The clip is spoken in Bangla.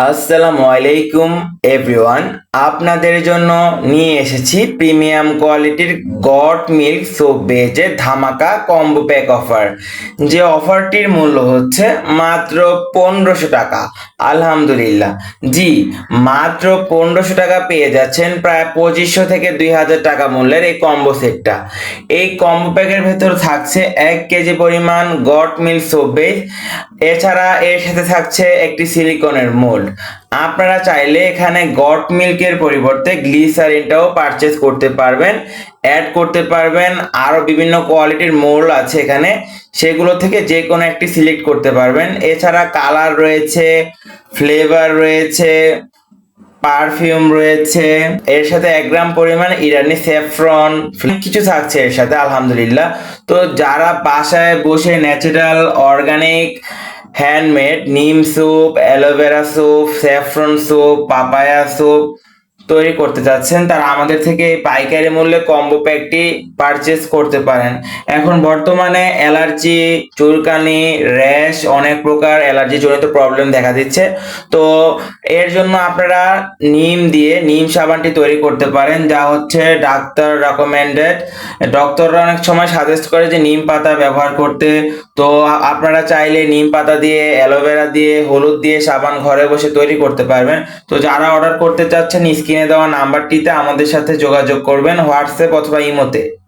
আসসালামু আলাইকুম এভরিওয়ান আপনাদের জন্য নিয়ে এসেছি প্রিমিয়াম কোয়ালিটির গট মিল্ক সোপ বেজের ধামাকা কম্বো প্যাক অফার। যে অফারটির মূল্য হচ্ছে মাত্র পনেরোশো টাকা। আলহামদুলিল্লাহ। জি, মাত্র পনেরোশো টাকা পেয়ে যাচ্ছেন প্রায় পঁচিশশো থেকে দুই হাজার টাকা মূল্যের এই কম্বো সেটটা। এই কম্বো প্যাকের ভেতর থাকছে এক কেজি পরিমাণ গট মিল্ক সোপ বেজ। এছাড়া এর সাথে থাকছে একটি সিলিকনের মোল্ড। আপনারা চাইলে এখানে গট মিল্কের পরিবর্তে গ্লিসারিনটাও পারচেস করতে পারবেন অ্যাড করতে পারবেন আরও বিভিন্ন কোয়ালিটির মোল আছে এখানে, সেগুলো থেকে যে কোনো একটি সিলেক্ট করতে পারবেন। এছাড়া কালার রয়েছে ফ্লেভার রয়েছে পারফিউম রয়েছে, এর সাথে এক গ্রাম পরিমাণ ইরানি স্যাফরন কিছু থাকছে এর সাথে, আলহামদুলিল্লাহ। তো যারা বাসায় বসে natural organic handmade neem soap aloe vera soap saffron soap papaya soap তৈরি করতে চাচ্ছেন তারা আমাদের থেকে পাইকারি মূল্যে কম্বো প্যাকটি পারচেস করতে পারেন। এখন বর্তমানে অ্যালার্জি, চুলকানি, র্যাশ, অনেক প্রকার অ্যালার্জি জনিত প্রবলেম দেখা দিচ্ছে। তো এর জন্য আপনারা নিম দিয়ে নিম সাবানটি তৈরি করতে পারেন, যা হচ্ছে ডাক্তার রেকমেন্ডেড ডক্টররা অনেক সময় সাজেস্ট করে যে নিম পাতা ব্যবহার করতে। তো আপনারা চাইলে নিম পাতা দিয়ে, অ্যালোভেরা দিয়ে, হলুদ দিয়ে সাবান ঘরে বসে তৈরি করতে পারবেন। তো যারা অর্ডার করতে চাচ্ছেন দেওয়া নাম্বারটিতে আমাদের সাথে যোগাযোগ করবেন হোয়াটসঅ্যাপ অথবা ইমোতে।